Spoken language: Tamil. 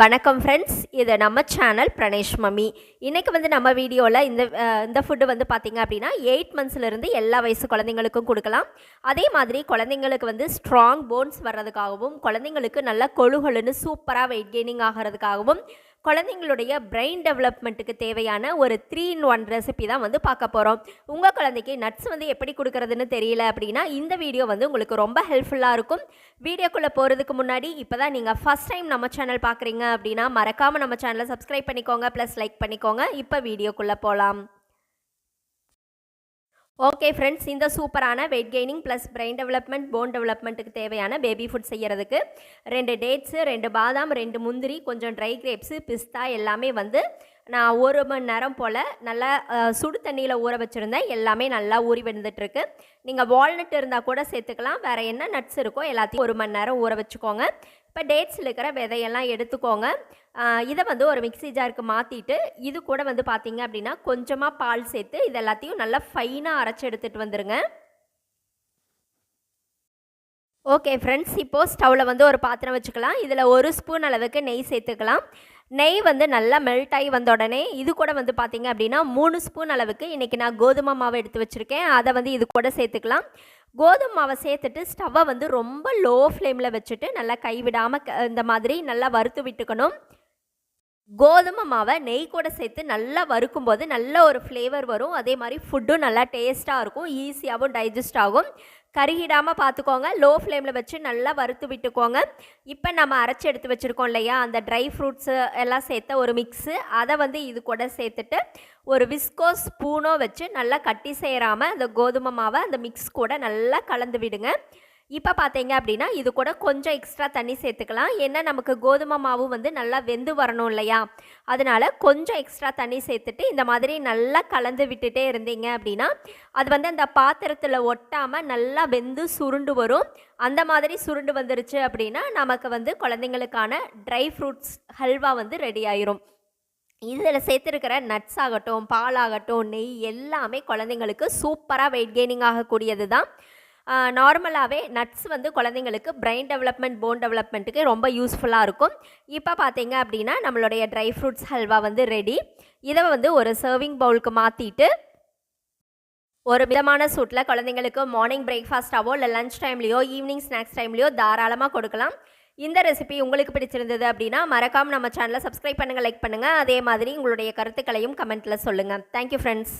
வணக்கம் ஃப்ரெண்ட்ஸ் இது நம்ம சேனல் பிரணேஷ் மம்மி. இன்றைக்கி வந்து நம்ம வீடியோவில் இந்த இந்த ஃபுட்டு வந்து பார்த்திங்க அப்படின்னா எயிட் மந்த்ஸ்லேருந்து எல்லா வயசு குழந்தைங்களுக்கும் கொடுக்கலாம். அதே மாதிரி குழந்தைங்களுக்கு வந்து ஸ்ட்ராங் போன்ஸ் வர்றதுக்காகவும் குழந்தைங்களுக்கு நல்ல கொழுகொழுன்னு சூப்பராக வெயிட் கெய்னிங் ஆகிறதுக்காகவும் குழந்தைங்களுடைய பிரெயின் டெவலப்மெண்ட்டுக்கு தேவையான ஒரு த்ரீ இன் ஒன் ரெசிபி தான் வந்து பார்க்க போகிறோம் உங்கள் குழந்தைக்கு நட்ஸ் வந்து எப்படி கொடுக்குறதுன்னு தெரியல அப்படின்னா இந்த வீடியோ வந்து உங்களுக்கு ரொம்ப ஹெல்ப்ஃபுல்லாக இருக்கும். வீடியோக்குள்ளே போகிறதுக்கு முன்னாடி இப்போ தான் நீங்கள் ஃபஸ்ட் டைம் நம்ம சேனல் பார்க்குறீங்க அப்படின்னா மறக்காமல் நம்ம சேனலை சப்ஸ்கிரைப் பண்ணிக்கோங்க ப்ளஸ் லைக் பண்ணிக்கோங்க. இப்போ வீடியோக்குள்ளே போகலாம் ஓகே ஃப்ரெண்ட்ஸ் இந்த சூப்பரான weight gaining plus brain development phone டெவலப்மெண்ட்டுக்கு தேவையான பேபி ஃபுட் செய்கிறதுக்கு ரெண்டு டேட்ஸு ரெண்டு பாதாம் ரெண்டு முந்திரி கொஞ்சம் ட்ரை கிரேப்ஸு பிஸ்தா எல்லாமே வந்து நான் ஒரு மணி நேரம் போல் நல்லா சுடு தண்ணியில் ஊற வச்சுருந்தேன். எல்லாமே நல்லா ஊறி வந்துட்டுருக்கு நீங்கள் வால்நட் இருந்தால் கூட சேர்த்துக்கலாம். வேறு என்ன நட்ஸ் இருக்கோ எல்லாத்தையும் ஒரு மணி நேரம் ஊற வச்சுக்கோங்க. இப்போ டேட்ஸில் இருக்கிற விதையெல்லாம் எடுத்துக்கோங்க. இதை வந்து ஒரு மிக்ஸி ஜாருக்கு மாற்றிட்டு இது கூட வந்து பார்த்தீங்க அப்படின்னா கொஞ்சமாக பால் சேர்த்து இது எல்லாத்தையும் நல்லா ஃபைனாக அரைச்சி எடுத்துகிட்டு வந்துடுங்க ஓகே ஃப்ரெண்ட்ஸ் இப்போது ஸ்டவ்வில் வந்து ஒரு பாத்திரம் வச்சுக்கலாம். இதில் ஒரு ஸ்பூன் அளவுக்கு நெய் சேர்த்துக்கலாம். நெய் வந்து நல்லா மெல்ட் ஆகி வந்த உடனே இது கூட வந்து பார்த்தீங்க அப்படின்னா மூணு ஸ்பூன் அளவுக்கு இன்றைக்கி நான் கோதுமை மாவு எடுத்து வச்சுருக்கேன். அதை வந்து இது கூட சேர்த்துக்கலாம். கோதுமை மாவை சேர்த்துட்டு ஸ்டவ்வை வந்து ரொம்ப லோ ஃப்ளேமில் வச்சுட்டு நல்லா கைவிடாமல் க- இந்த மாதிரி நல்லா வறுத்து விட்டுக்கணும். கோதுமை மாவை நெய் கூட சேர்த்து நல்லா வறுக்கும் போது நல்ல ஒரு ஃப்ளேவர் வரும். அதே மாதிரி ஃபுட்டும் நல்லா டேஸ்ட்டாக இருக்கும். ஈஸியாகவும் டைஜஸ்ட் ஆகும். கருகிடாமல் பார்த்துக்கோங்க லோ ஃப்ளேமில் வச்சு நல்லா வறுத்து விட்டுக்கோங்க. இப்போ நம்ம அரைச்சி எடுத்து வச்சுருக்கோம் இல்லையா? அந்த ட்ரை ஃப்ரூட்ஸு எல்லாம் சேர்த்த ஒரு மிக்ஸு அதை வந்து இது கூட சேர்த்துட்டு ஒரு விஸ்கோ ஸ்பூனோ வச்சு நல்லா கட்டி சேராமல் அந்த கோதுமை மாவை அந்த மிக்ஸ் கூட நல்லா கலந்து விடுங்க. இப்போ பார்த்தீங்க அப்படின்னா இது கூட கொஞ்சம் எக்ஸ்ட்ரா தண்ணி சேர்த்துக்கலாம். ஏன்னா நமக்கு கோதுமை மாவு வந்து நல்லா வெந்து வரணும் இல்லையா? அதனால் கொஞ்சம் எக்ஸ்ட்ரா தண்ணி சேர்த்துட்டு இந்த மாதிரி நல்லா கலந்து விட்டுட்டே இருந்தீங்க அப்படின்னா அது வந்து அந்த பாத்திரத்தில் ஒட்டாமல் நல்லா வெந்து சுருண்டு வரும். அந்த மாதிரி சுருண்டு வந்துருச்சு அப்படின்னா நமக்கு வந்து குழந்தைங்களுக்கான ட்ரை ஃப்ரூட்ஸ் ஹல்வா வந்து ரெடி ஆயிரும். இதில் சேர்த்துருக்கிற நட்ஸ் ஆகட்டும் பால் ஆகட்டும் நெய் எல்லாமே குழந்தைங்களுக்கு சூப்பராக வெயிட் கெய்னிங் ஆகக்கூடியது தான் நார்மலாகவே நட்ஸ் வந்து குழந்தைங்களுக்கு பிரெயின் டெவலப்மெண்ட் போன் டெவலப்மெண்ட்டுக்கு ரொம்ப யூஸ்ஃபுல்லாக இருக்கும். இப்போ பார்த்தீங்க அப்படின்னா நம்மளுடைய ட்ரை ஃப்ரூட்ஸ் ஹல்வா வந்து ரெடி இதை வந்து ஒரு சர்விங் பவுலுக்கு மாற்றிட்டு ஒரு மிதமான சூட்டில் குழந்தைங்களுக்கு மார்னிங் பிரேக்ஃபாஸ்ட்டாவோ இல்லை லஞ்ச் டைம்லேயோ ஈவினிங் ஸ்நாக்ஸ் டைம்லேயோ தாராளமாக கொடுக்கலாம். இந்த ரெசிபி உங்களுக்கு பிடிச்சிருந்தது அப்படின்னா மறக்காமல் நம்ம சேனலை சப்ஸ்கிரைப் பண்ணுங்கள் லைக் பண்ணுங்கள் அதே மாதிரி உங்களுடைய கருத்துக்களையும் கமெண்ட்டில் சொல்லுங்கள் தேங்க்யூ ஃப்ரெண்ட்ஸ்